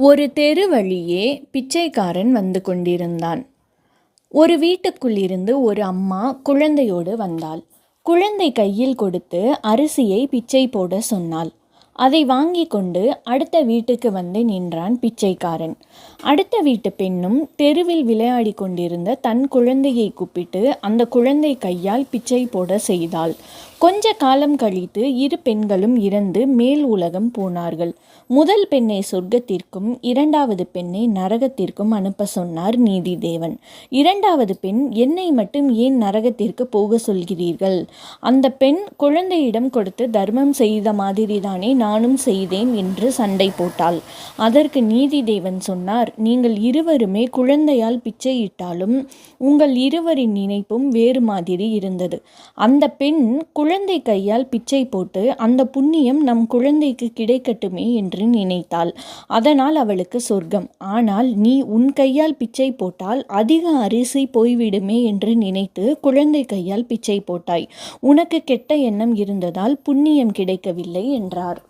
ஒரு தெரு வழியே பிச்சைக்காரன் வந்து கொண்டிருந்தான். ஒரு வீட்டுக்குள்ளிருந்து ஒரு அம்மா குழந்தையோடு வந்தாள். குழந்தை கையில் கொடுத்து அரிசியை பிச்சை போட சொன்னாள். அதை வாங்கி கொண்டு அடுத்த வீட்டுக்கு வந்து நின்றான் பிச்சைக்காரன். அடுத்த வீட்டு பெண்ணும் தெருவில் விளையாடி கொண்டிருந்த தன் குழந்தையை கூப்பிட்டு அந்த குழந்தை கையால் பிச்சை போட செய்தாள். கொஞ்ச காலம் கழித்து இரு பெண்களும் இறந்து மேல் உலகம் போனார்கள். முதல் பெண்ணை சொர்க்கத்திற்கும் இரண்டாவது பெண்ணை நரகத்திற்கும் அனுப்ப சொன்னார் நீதி தேவன் இரண்டாவது பெண் என்னை மட்டும் ஏன் நரகத்திற்கு போக சொல்கிறீர்கள்? அந்த பெண் குழந்தையிடம் கொடுத்து தர்மம் செய்த மாதிரிதானே நானும் செய்தேன் என்று சண்டை போட்டாள். அதற்கு நீதி தேவன் சொன்னார் நீங்கள் இருவருமே குழந்தையால் பிச்சையிட்டாலும் உங்கள் இருவரின் நினைப்பும் வேறு மாதிரி இருந்தது. அந்த பெண் குழந்தை கையால் பிச்சை போட்டு அந்த புண்ணியம் நம் குழந்தைக்கு கிடைக்கட்டுமே என்று நினைத்தாள். அதனால் அவளுக்கு சொர்க்கம். ஆனால் நீ உன் கையால் பிச்சை போட்டால் அதிக அரிசி போய்விடுமே என்று நினைத்து குழந்தை கையால் பிச்சை போட்டாய். உனக்கு கெட்ட எண்ணம் இருந்ததால் புண்ணியம் கிடைக்கவில்லை என்றார்.